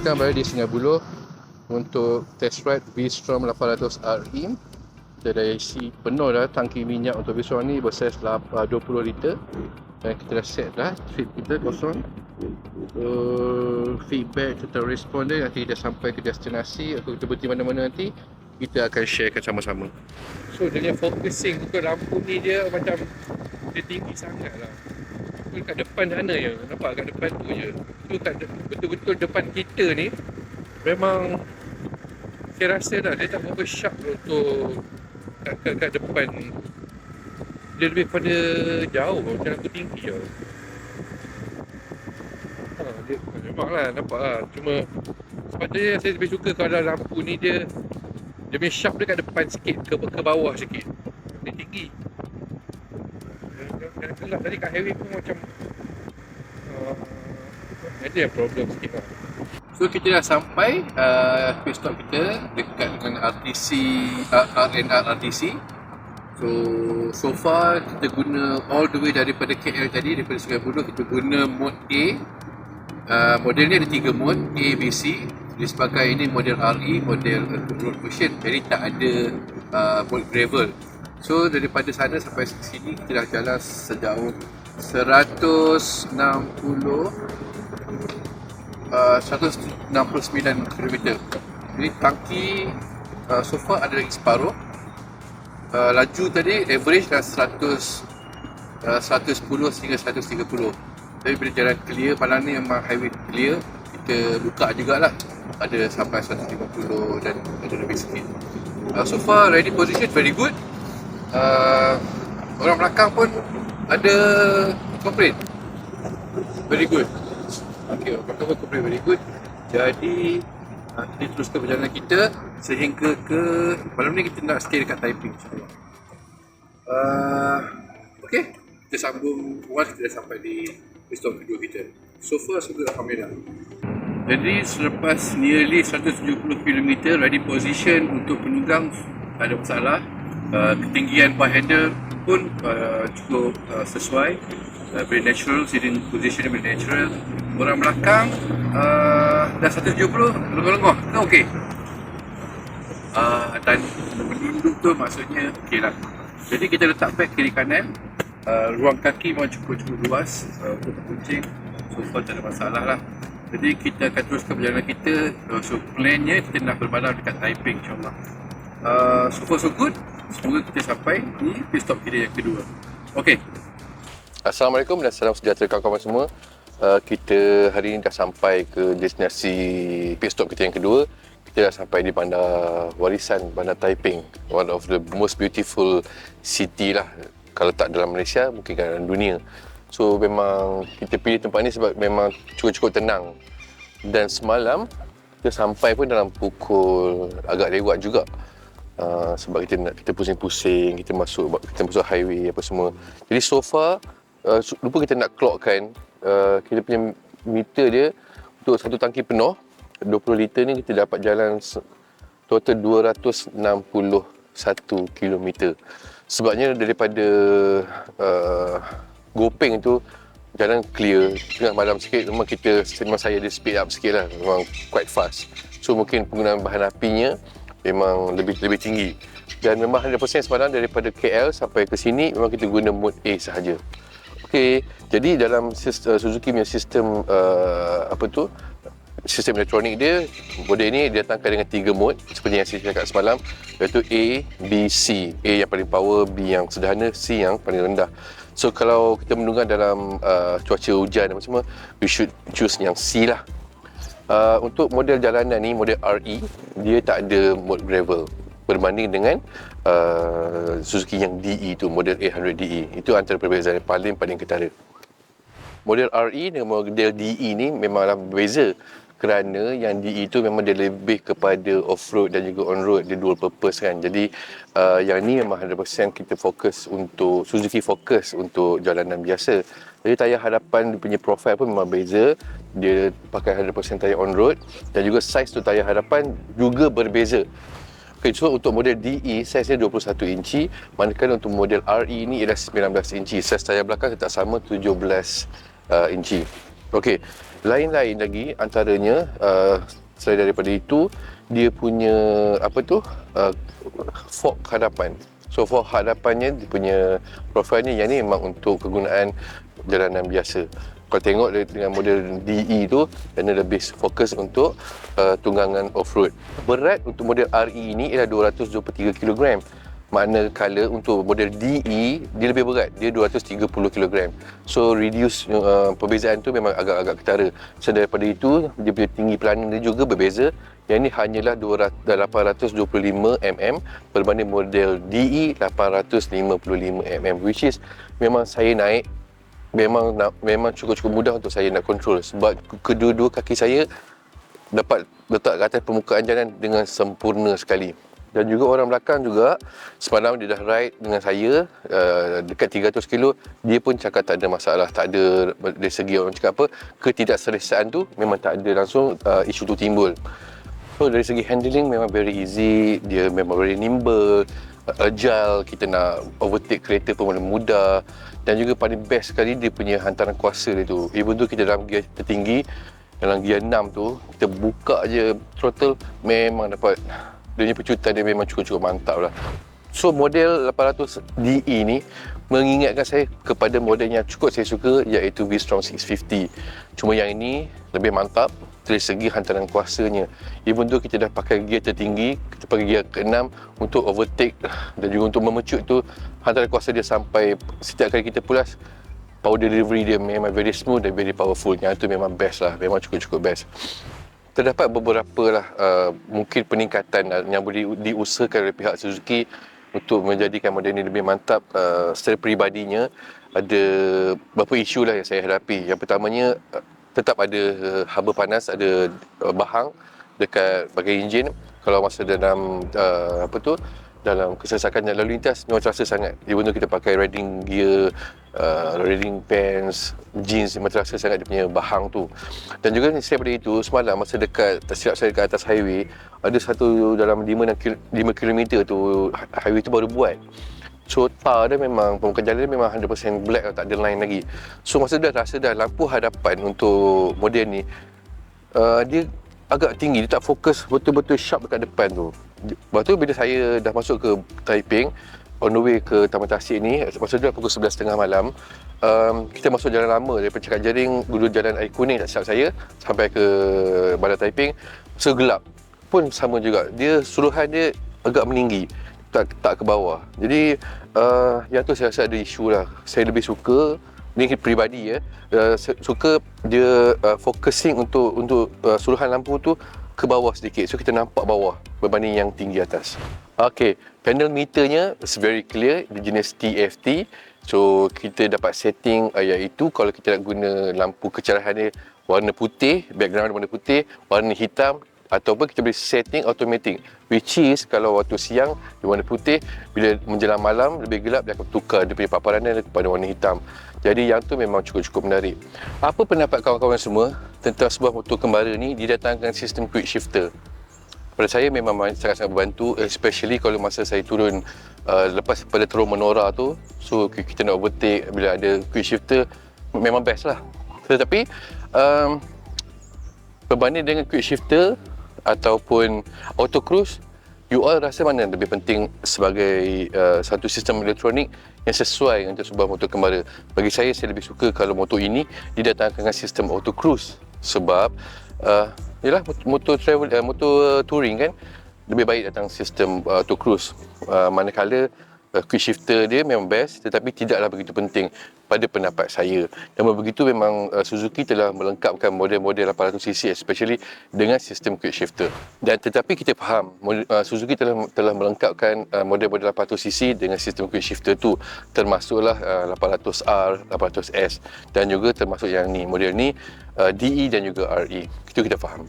sekarang berada di Buloh untuk test ride V-Strom 800 RE. Kita dah isi penuh dah tangki minyak untuk V-Strom ni bersaiz 20 liter. Dan kita dah set dah trip kita kosong. So, feedback serta respon dia nanti kita sampai ke destinasi atau kita berhenti mana-mana nanti kita akan sharekan sama-sama. So dia focusing untuk lampu ni dia macam dia tinggi sangat lah. Tu kat depan sana je. Nampak kat depan tu je. Tu kat betul-betul depan kita ni memang saya rasa dah dia tak berapa sharp untuk kat, kat, depan dia lebih pada jauh macam lampu tinggi je. Ha, dia, memang lah nampak lah cuma sepatutnya saya lebih suka kalau lampu ni dia dia punya sharp dia kat depan sikit ke, ke bawah sikit dia tinggi gelap tadi kat highway pun macam uh, ada problem sikit lah. So kita dah sampai uh, pit stop kita dekat dengan RTC uh, RNR RTC So so far kita guna all the way daripada KL tadi daripada Sungai Buloh kita guna mode A. Uh, model ni ada tiga mode A, B, C. Disebabkan ini model RE model road version. Jadi tak ada uh, mode gravel so daripada sana sampai sini kita dah jalan sejauh 160 uh, 169 km jadi tangki uh, so far ada lagi separuh. Uh, laju tadi average dah 100 uh, 110 hingga 130 tapi bila jalan clear malam ni memang highway clear kita buka jugalah. Ada sampai 150 dan ada lebih sikit. Uh, so far ready position very good uh, orang belakang pun ada complain. Very good. Okay orang belakang pun complain very good. Jadi uh, kita teruskan perjalanan kita sehingga ke malam ni kita nak stay dekat Taiping uh, okay. Kita sambung once kita dah sampai di stop kedua kita. So far good Alhamdulillah. Jadi selepas nearly 170 km ready position untuk penunggang tak ada masalah. Uh, ketinggian bar handle pun uh, cukup uh, sesuai. Uh, very natural, sitting position very natural. Orang belakang uh, dah 170 lengoh-lengoh. Itu okey. Uh, dan menunduk tu maksudnya okey lah. Jadi kita letak beg kiri kanan. Uh, ruang kaki memang cukup-cukup luas uh, untuk kucing. So far tak ada masalah lah. Jadi kita akan teruskan perjalanan kita uh, So plannya kita nak berbalau dekat Taiping insyaAllah uh, So far so good Semoga kita sampai di pit stop kita yang kedua. Okay Assalamualaikum dan salam sejahtera kawan-kawan semua. Uh, Kita hari ini dah sampai ke destinasi pit stop kita yang kedua. Kita dah sampai di bandar warisan Bandar Taiping. One of the most beautiful city lah. Kalau tak dalam Malaysia mungkin dalam dunia. So memang kita pilih tempat ni sebab memang cukup-cukup tenang. Dan semalam kita sampai pun dalam pukul agak lewat juga. Uh, sebab kita nak kita pusing-pusing, kita masuk kita masuk highway apa semua. Jadi so far uh, lupa kita nak clockkan uh, kita punya meter dia untuk satu tangki penuh 20 liter ni kita dapat jalan total 261 km. Sebabnya daripada uh, Gopeng tu jalan clear tengah malam sikit memang kita memang saya ada speed up sikit lah memang quite fast so mungkin penggunaan bahan apinya memang lebih lebih tinggi. Dan memang 100% semalam daripada KL sampai ke sini memang kita guna mode A sahaja. Okey, jadi dalam sistem, Suzuki punya sistem uh, apa tu sistem elektronik dia model ini datangkan dengan tiga mode seperti yang saya cakap semalam iaitu A, B, C. A yang paling power, B yang sederhana, C yang paling rendah. So kalau kita menunggang dalam uh, cuaca hujan dan semua, we should choose yang C lah. Uh, untuk model jalanan ni, model RE, dia tak ada mode gravel berbanding dengan uh, Suzuki yang DE tu, model 800 DE. Itu antara perbezaan yang paling paling ketara. Model RE dengan model DE ni memanglah berbeza kerana yang DE itu memang dia lebih kepada off-road dan juga on-road dia dual purpose kan jadi uh, yang ni memang 100% kita fokus untuk Suzuki fokus untuk jalanan biasa jadi tayar hadapan dia punya profile pun memang beza. Dia pakai 100% tayar on-road dan juga saiz tu tayar hadapan juga berbeza. Okay, so untuk model DE, saiz dia 21 inci. Manakala untuk model RE ni ialah 19 inci. Saiz tayar belakang tetap sama 17 uh, inci. Okey, lain-lain lagi antaranya uh, selain daripada itu dia punya apa tu uh, fork hadapan. So fork hadapannya dia punya profilnya yang ni memang untuk kegunaan jalanan biasa. Kalau tengok dengan model DE tu dia lebih fokus untuk uh, tunggangan off-road. Berat untuk model RE ini ialah 223 kg manakala untuk model DE dia lebih berat. Dia 230 kg so reduce uh, perbezaan tu memang agak-agak ketara. So daripada itu dia punya tinggi pelanan dia juga berbeza. Yang ini hanyalah 825 mm berbanding model DE 855 mm which is memang saya naik memang nak, memang cukup-cukup mudah untuk saya nak control. Sebab kedua-dua kaki saya dapat letak ke atas permukaan jalan dengan sempurna sekali. Dan juga orang belakang juga semalam dia dah ride dengan saya uh, dekat 300 kilo dia pun cakap tak ada masalah tak ada dari segi orang cakap apa. Ketidakselesaan tu memang tak ada langsung uh, isu tu timbul. So dari segi handling memang very easy dia memang very nimble agile kita nak overtake kereta pun mudah. Dan juga paling best sekali dia punya hantaran kuasa dia tu. Even tu kita dalam gear tertinggi dalam gear 6 tu kita buka je throttle memang dapat dia punya pecutan dia memang cukup-cukup mantap lah. So model 800 DE ni mengingatkan saya kepada model yang cukup saya suka iaitu V-Strom 650 cuma yang ini lebih mantap dari segi hantaran kuasanya. Even tu kita dah pakai gear tertinggi kita pakai gear ke-6 untuk overtake dan juga untuk memecut tu. Hantaran kuasa dia sampai setiap kali kita pulas power delivery dia memang very smooth dan very powerful. Yang tu memang best lah memang cukup-cukup best. Terdapat beberapa lah uh, mungkin peningkatan yang boleh diusahakan oleh pihak Suzuki untuk menjadikan model ini lebih mantap uh, secara peribadinya. Ada beberapa isu lah yang saya hadapi. Yang pertamanya uh, tetap ada uh, haba panas ada uh, bahang dekat bahagian enjin. Kalau masa dalam uh, apa tu dalam kesesakan dan lalu lintas memang terasa sangat. Even though kita pakai riding gear uh, riding pants jeans memang terasa sangat dia punya bahang tu. Dan juga saya pada itu semalam masa dekat tersilap saya dekat atas highway ada satu dalam 5, 5 km tu highway tu baru buat So tar dia memang Permukaan jalan dia memang 100% black Tak ada line lagi. So masa dah rasa dah Lampu hadapan untuk model ni uh, Dia agak tinggi. Dia tak fokus betul-betul sharp dekat depan tu. Lepas tu bila saya dah masuk ke Taiping On the way ke Taman Tasik ni Masa tu dah pukul 11.30 malam um, Kita masuk jalan lama. Daripada Cakap Jaring Guru jalan air kuning tak silap saya Sampai ke Bandar Taiping So gelap Pun sama juga. Dia suruhan dia agak meninggi. Tak, tak ke bawah. Jadi uh, Yang tu saya rasa ada isu lah. Saya lebih suka Ni peribadi ya. Uh, Suka dia uh, focusing untuk untuk uh, suruhan lampu tu ke bawah sedikit. So kita nampak bawah berbanding yang tinggi atas. Okey panel meternya is very clear. Di jenis TFT so kita dapat setting uh, iaitu kalau kita nak guna lampu kecerahan dia warna putih background warna putih warna hitam ataupun kita boleh setting automatic which is kalau waktu siang di warna putih bila menjelang malam lebih gelap dia akan tukar dia punya paparan dia kepada warna hitam jadi yang tu memang cukup-cukup menarik. Apa pendapat kawan-kawan semua tentang sebuah motor kembara ni didatangkan sistem quick shifter? Pada saya memang sangat-sangat membantu especially kalau masa saya turun uh, lepas pada teruk menora tu so kita nak overtake bila ada quick shifter memang best lah. Tetapi um, berbanding dengan quick shifter ataupun auto cruise you all rasa mana lebih penting sebagai uh, satu sistem elektronik yang sesuai untuk sebuah motor kembara? Bagi saya saya lebih suka kalau motor ini didatangkan dengan sistem auto cruise sebab uh, yalah motor travel uh, motor touring kan lebih baik datang sistem uh, auto cruise uh, manakala uh, quick shifter dia memang best tetapi tidaklah begitu penting pada pendapat saya. Dan begitu memang uh, Suzuki telah melengkapkan model-model 800cc especially dengan sistem quick shifter. Dan tetapi kita faham uh, Suzuki telah telah melengkapkan uh, model-model 800cc dengan sistem quick shifter tu termasuklah uh, 800R 800S dan juga termasuk yang ni model ni uh, DE dan juga RE itu kita faham.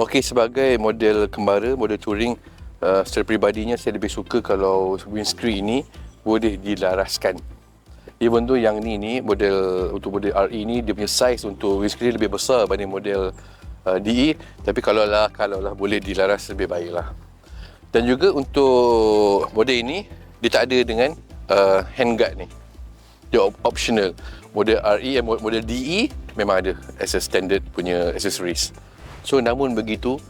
Okey sebagai model kembara model touring uh, secara peribadinya saya lebih suka kalau windscreen ini boleh dilaraskan. Even though yang ni ni model untuk model RE ni dia punya size untuk windscreen lebih besar berbanding model uh, DE tapi kalau lah kalau lah boleh dilaras lebih baik lah. Dan juga untuk model ini dia tak ada dengan uh, handguard ni. Dia optional. Model RE dan model DE memang ada as a standard punya accessories. So namun begitu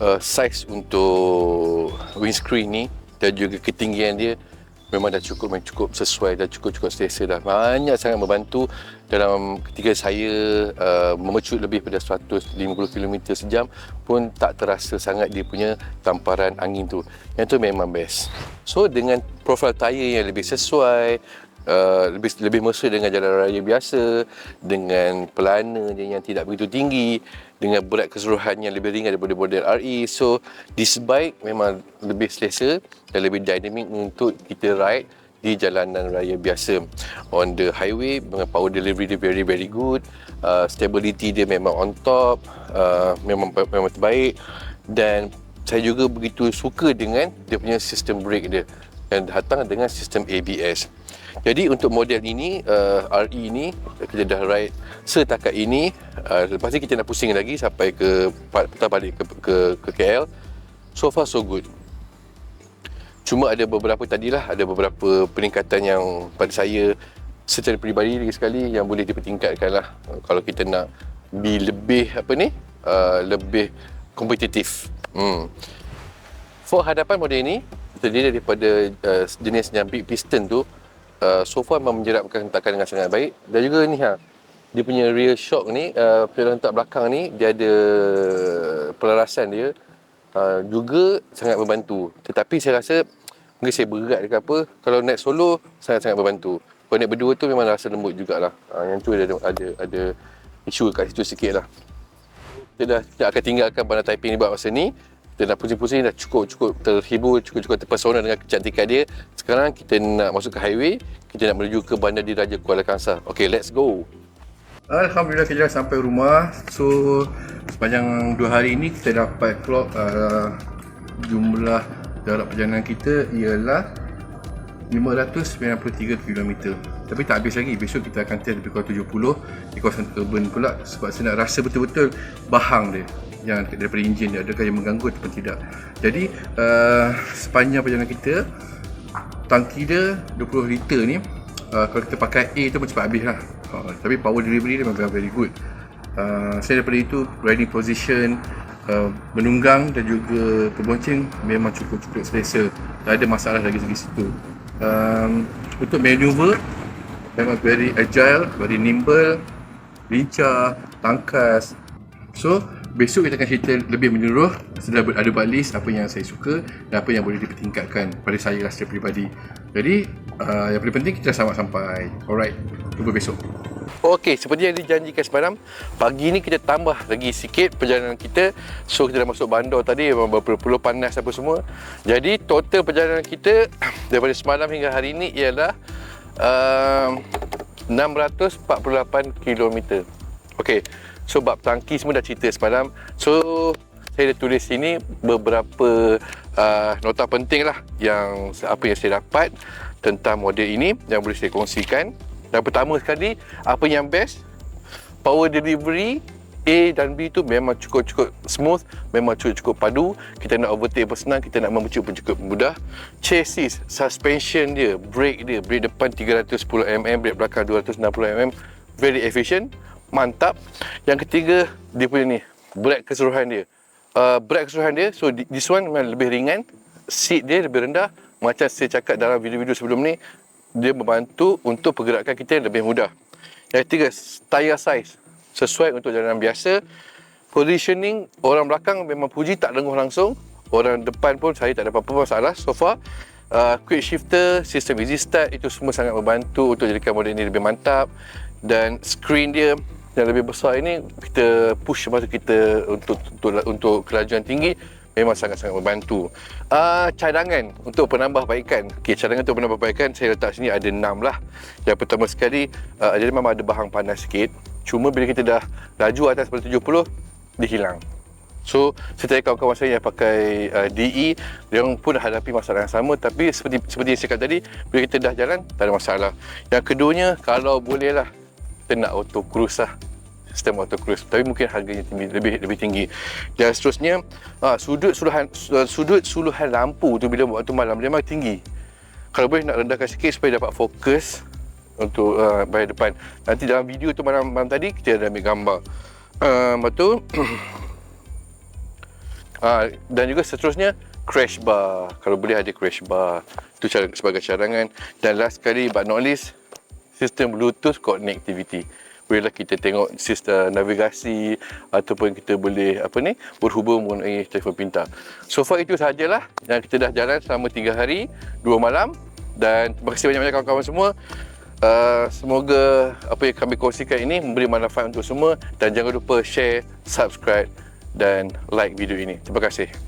uh, size untuk windscreen ni dan juga ketinggian dia memang dah cukup memang cukup sesuai dan cukup-cukup selesa dah. Banyak sangat membantu dalam ketika saya uh, memecut lebih pada 150 km sejam pun tak terasa sangat dia punya tamparan angin tu. Yang tu memang best. So dengan profil tayar yang lebih sesuai, Uh, lebih lebih mesra dengan jalan raya biasa dengan pelana yang tidak begitu tinggi dengan berat keseluruhan yang lebih ringan daripada model RE so this bike memang lebih selesa dan lebih dynamic untuk kita ride di jalanan raya biasa. On the highway dengan power delivery dia very very good. Uh, stability dia memang on top. Uh, memang memang terbaik. Dan saya juga begitu suka dengan dia punya sistem brake dia. Yang datang dengan sistem ABS jadi untuk model ini uh, RE ini kita dah ride setakat ini. Uh, lepas ni kita nak pusing lagi sampai ke putar balik ke, ke, ke KL so far so good. Cuma ada beberapa tadilah ada beberapa peningkatan yang pada saya secara peribadi lagi sekali yang boleh dipertingkatkan lah. Uh, kalau kita nak be lebih apa ni uh, lebih kompetitif. Hmm. for hadapan model ini terdiri daripada uh, jenis yang big piston tu uh, so far memang menjerapkan hentakan dengan sangat baik. Dan juga ni ha dia punya rear shock ni uh, hentak belakang ni dia ada pelarasan dia uh, juga sangat membantu. Tetapi saya rasa mungkin saya berat ke apa kalau naik solo sangat-sangat membantu. Kalau naik berdua tu memang rasa lembut jugalah. Uh, yang tu ada ada ada isu kat situ sikit lah. Kita dah kita akan tinggalkan bandar Taiping ni buat masa ni kita dah pusing-pusing dah cukup-cukup terhibur, cukup-cukup terpesona dengan kecantikan dia. Sekarang kita nak masuk ke highway, kita nak menuju ke Bandar Diraja Kuala Kangsar. Okay, let's go. Alhamdulillah kita dah sampai rumah. So, sepanjang dua hari ini kita dapat clock uh, jumlah jarak perjalanan kita ialah 593 km. Tapi tak habis lagi. Besok kita akan test lebih kurang 70 di kawasan urban pula sebab saya nak rasa betul-betul bahang dia yang daripada enjin dia adakah yang mengganggu ataupun tidak. Jadi uh, sepanjang perjalanan kita tangki dia 20 liter ni uh, kalau kita pakai A tu macam cepat habis lah. Uh, tapi power delivery dia memang very good. Uh, saya daripada itu riding position uh, menunggang dan juga pembonceng memang cukup-cukup selesa. Tak ada masalah lagi segi situ. Um, untuk maneuver memang very agile very nimble lincah tangkas. So besok kita akan cerita lebih menyeluruh setelah ada balik apa yang saya suka dan apa yang boleh dipertingkatkan pada saya lah secara peribadi. Jadi uh, yang paling penting kita selamat sampai. Alright jumpa besok. Okey, seperti yang dijanjikan semalam Pagi ni kita tambah lagi sikit perjalanan kita. So, kita dah masuk bandar tadi Memang berpeluh panas apa semua. Jadi, total perjalanan kita Daripada semalam hingga hari ini ialah uh, 648 km Okey, So bab tangki semua dah cerita semalam So saya dah tulis sini beberapa uh, nota penting lah yang apa yang saya dapat tentang model ini yang boleh saya kongsikan. Yang pertama sekali, apa yang best? Power delivery A dan B tu memang cukup-cukup smooth, memang cukup-cukup padu. Kita nak overtake pun senang, kita nak memucuk pun cukup mudah. Chassis, suspension dia, brake dia, brake depan 310mm, brake belakang 260mm, very efficient mantap. Yang ketiga, dia punya ni, brake keseluruhan dia. Uh, brake keseluruhan dia, so this one memang lebih ringan. Seat dia lebih rendah. Macam saya cakap dalam video-video sebelum ni, dia membantu untuk pergerakan kita lebih mudah. Yang ketiga, tire size. Sesuai untuk jalanan biasa. Positioning, orang belakang memang puji tak denguh langsung. Orang depan pun saya tak ada apa-apa masalah so far. Uh, quick shifter, sistem easy start, itu semua sangat membantu untuk jadikan model ini lebih mantap. Dan screen dia yang lebih besar ini kita push masa kita untuk untuk untuk kelajuan tinggi memang sangat-sangat membantu. Uh, cadangan untuk penambahbaikan. Okey, cadangan untuk penambahbaikan saya letak sini ada 6 lah. Yang pertama sekali, uh, jadi memang ada bahang panas sikit. Cuma bila kita dah laju atas 70, dia hilang. So, setiap kawan-kawan saya yang pakai uh, DE, dia pun hadapi masalah yang sama tapi seperti seperti yang saya kata tadi, bila kita dah jalan, tak ada masalah. Yang keduanya, kalau boleh lah, kita nak auto cruise lah sistem auto cruise tapi mungkin harganya tinggi, lebih lebih tinggi dan seterusnya uh, sudut suluhan uh, sudut suluhan lampu tu bila waktu malam dia memang tinggi kalau boleh nak rendahkan sikit supaya dapat fokus untuk uh, bayar depan. Nanti dalam video tu malam, malam tadi kita ada ambil gambar. Uh, lepas tu uh, dan juga seterusnya crash bar. Kalau boleh ada crash bar. Itu cara, sebagai cadangan. Dan last sekali but not least sistem Bluetooth connectivity. Bolehlah kita tengok sistem navigasi ataupun kita boleh apa ni berhubung mengenai telefon pintar. So far itu sahajalah yang kita dah jalan selama 3 hari, 2 malam dan terima kasih banyak-banyak kawan-kawan semua. Uh, semoga apa yang kami kongsikan ini memberi manfaat untuk semua dan jangan lupa share, subscribe dan like video ini. Terima kasih.